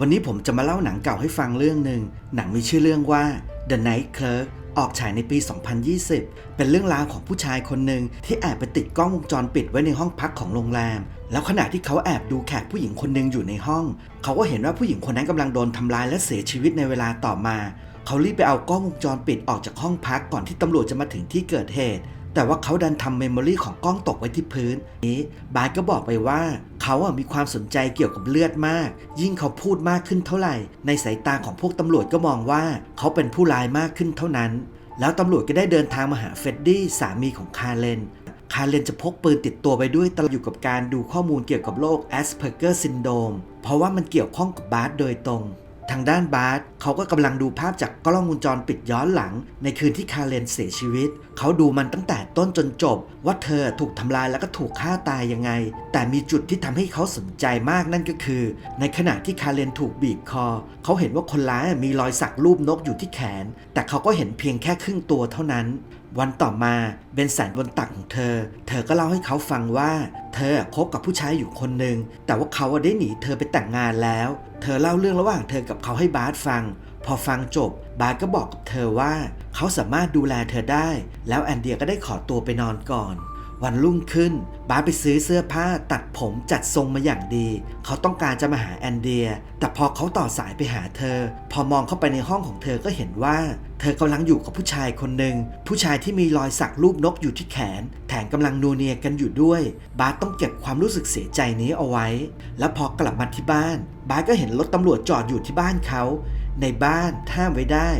วันนี้ผมจะมาเล่าหนังเก่าให้ฟังเรื่องหนึ่ง หนังมีชื่อเรื่องว่า The Night Clerk ออกฉายในปี 2020 เป็นเรื่องราวของผู้ชายคนหนึ่งที่แอบไปติดกล้องวงจรปิดไว้ในห้องพักของโรงแรม แล้วขณะที่เขาแอบดูแขกผู้หญิงคนหนึ่งอยู่ในห้อง เขาก็เห็นว่าผู้หญิงคนนั้นกำลังโดนทำร้ายและเสียชีวิตในเวลาต่อมา เขารีบไปเอากล้องวงจรปิดออกจากห้องพักก่อนที่ตำรวจจะมาถึงที่เกิดเหตุ แต่ว่าเขาดันทำเมมโมรีของกล้องตกไว้ที่พื้น นี้บาร์ก็บอกไปว่า เขาอะมีความสนใจเกี่ยวกับเลือดมาก ยิ่งเขาพูดมากขึ้นเท่าไหร่ ในสายตาของพวกตำรวจก็มองว่า เขาเป็นผู้ร้ายมากขึ้นเท่านั้น แล้วตำรวจก็ได้เดินทางมาหาเฟดดี้สามีของคาร์เลนคาร์เลนจะพกปืนติดตัวไปด้วยตลอดอยู่กับการดูข้อมูลเกี่ยวกับโรคแอสเพอร์เกอร์ซินโดมเพราะว่ามันเกี่ยวข้องกับบาร์โดยตรง ทางด้านบาร์สเขาก็กำลังดูภาพจากกล้องวงจรปิดย้อนหลัง ในคืนที่คาร์เลนเสียชีวิต เขาดูมันตั้งแต่ต้นจนจบ ว่าเธอถูกทำลายแล้วก็ถูกฆ่าตายยังไง แต่มีจุดที่ทำให้เขาสนใจมากนั่นก็คือ ในขณะที่คาร์เลนถูกบีบคอ เขาเห็นว่าคนร้ายมีรอยสักรูปนกอยู่ที่แขน แต่เขาก็เห็นเพียงแค่ครึ่งตัวเท่านั้นวันต่อมาเบนสันบนตักของเธอ เธอก็เล่าให้เขาฟังว่า เธอคบกับผู้ชายอยู่คนหนึ่งแต่ว่าเขาได้หนีเธอไปแต่งงานแล้ว เธอเล่าเรื่องระหว่างเธอกับเขาให้บาสฟัง พอฟังจบบาสก็บอกกับเธอว่า เขาสามารถดูแลเธอได้ แล้วแอนเดียก็ได้ขอตัวไปนอนก่อน วันรุ่งขึ้น บาสไปซื้อเสื้อผ้าตัดผมจัดทรงมาอย่างดี เขาต้องการจะมาหาแอนเดีย แต่พอเขาต่อสายไปหาเธอ พอมองเข้าไปในห้องของเธอก็เห็นว่า เธอกำลังอยู่กับผู้ชายคนหนึ่ง ผู้ชายที่มีรอยสักรูปนกอยู่ที่แขน แถมกำลังนัวเนียกันอยู่ด้วย บาสต้องเก็บความรู้สึกเสียใจนี้เอาไว้ แล้วพอกลับมาที่บ้าน บาสก็เห็นรถตำรวจจอดอยู่ที่บ้านเขา ในบ้านห้ามไว้ได้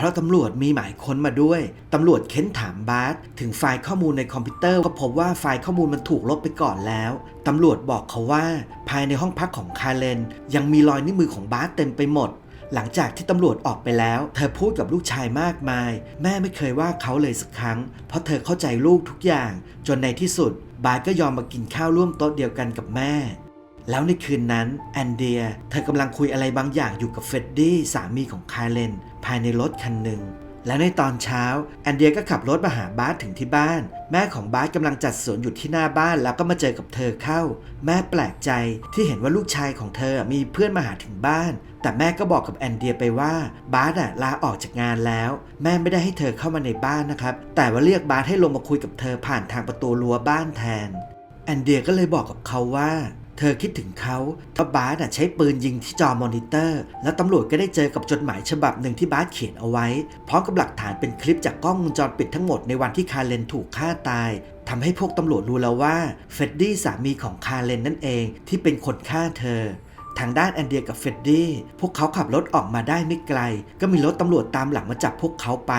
เพราะตำรวจมีหมายค้นมาด้วย ตำรวจเค้นถามบาสถึงไฟล์ข้อมูลในคอมพิวเตอร์ก็พบว่าไฟล์ข้อมูลมันถูกลบไปก่อนแล้ว ตำรวจบอกเขาว่า ภายในห้องพักของคาเลน ยังมีรอยนิ้วมือของบาสเต็มไปหมด หลังจากที่ตำรวจออกไปแล้ว เธอพูดกับลูกชายมากมาย แม่ไม่เคยว่าเขาเลยสักครั้ง เพราะเธอเข้าใจลูกทุกอย่าง จนในที่สุดบาสก็ยอมมากินข้าวร่วมโต๊ะเดียวกันกับแม่ แล้วในคืนนั้นแอนเดียเธอกำลังคุยอะไรบางอย่างอยู่กับเฟรดดี้สามีของคาเลน ภายในรถคันหนึ่งและในตอนเช้าแอนเดียก็ขับรถมาหาบาสถึงที่บ้าน แม่ของบาสกำลังจัดสวนอยู่ที่หน้าบ้านแล้วก็มาเจอกับเธอเข้า แม่แปลกใจที่เห็นว่าลูกชายของเธอมีเพื่อนมาหาถึงบ้าน แต่แม่ก็บอกกับแอนเดียไปว่าบาสอะลาออกจากงานแล้ว แม่ไม่ได้ให้เธอเข้ามาในบ้านนะครับ แต่ว่าเรียกบาสให้ลงมาคุยกับเธอผ่านทางประตูรั้วบ้านแทนแอนเดียก็เลยบอกกับเขาว่า เธอคิดถึงเขาถ้าบาสใช้ปืนยิงที่จอมอนิเตอร์ แล้วตำรวจก็ได้เจอกับจดหมายฉบับหนึ่งที่บาสเขียนเอาไว้ พร้อมกับหลักฐานเป็นคลิปจากกล้องวงจรปิดทั้งหมดในวันที่คาเลนถูกฆ่าตายทำให้พวกตำรวจรู้แล้วว่าเฟดดี้สามีของคาเลนนั่นเองที่เป็นคนฆ่าเธอทางด้านแอนเดียกับเฟดดี้พวกเขาขับรถออกมาได้ไม่ไกล ก็มีรถตำรวจตามหลังมาจับพวกเขาไป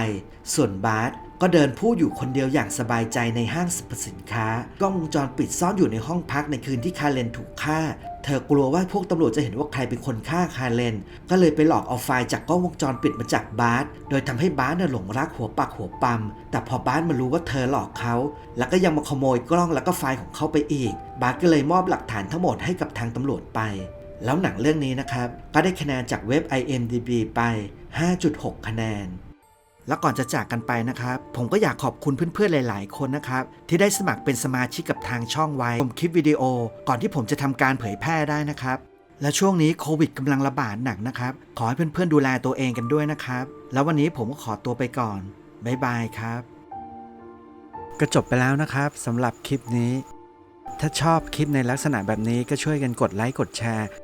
ส่วนบาส ก็เดินพูดอยู่คนเดียวอย่างสบายใจในห้างสรรพสินค้ากล้องวงจรปิดซ่อนอยู่ในห้องพักในคืนที่คาร์เลนถูกฆ่า เธอกลัวว่าพวกตำรวจจะเห็นว่าใครเป็นคนฆ่าคาร์เลน ก็เลยไปหลอกเอาไฟล์จากกล้องวงจรปิดมาจากบาสโดยทำให้บาสน่ะหลงรักหัวปักหัวปั๊มแต่พอบาสมารู้ว่าเธอหลอกเขา แล้วก็ยังมาขโมยกล้องแล้วก็ไฟล์ของเขาไปอีก บาสก็เลยมอบหลักฐานทั้งหมดให้กับทางตำรวจไป แล้วหนังเรื่องนี้นะครับก็ได้คะแนนจากเว็บ IMDb ไป 5.6 คะแนน แล้วก่อนจะจากกันไปนะครับ ผมก็อยากขอบคุณเพื่อนๆ หลาย ๆ คนนะครับที่ได้สมัครเป็นสมาชิกกับทางช่องไว้ชมคลิปวิดีโอ ก่อนที่ผมจะทำการเผยแพร่ได้นะครับ และช่วงนี้โควิดกำลังระบาดหนักนะครับ ขอให้เพื่อนๆ ดูแลตัวเองกันด้วยนะครับ แล้ววันนี้ผมก็ขอตัวไปก่อนบ๊ายบายครับ ก็จบไปแล้วนะครับสำหรับคลิปนี้ ถ้าชอบคลิปในลักษณะแบบนี้ก็ช่วยกันกดไลค์กดแชร์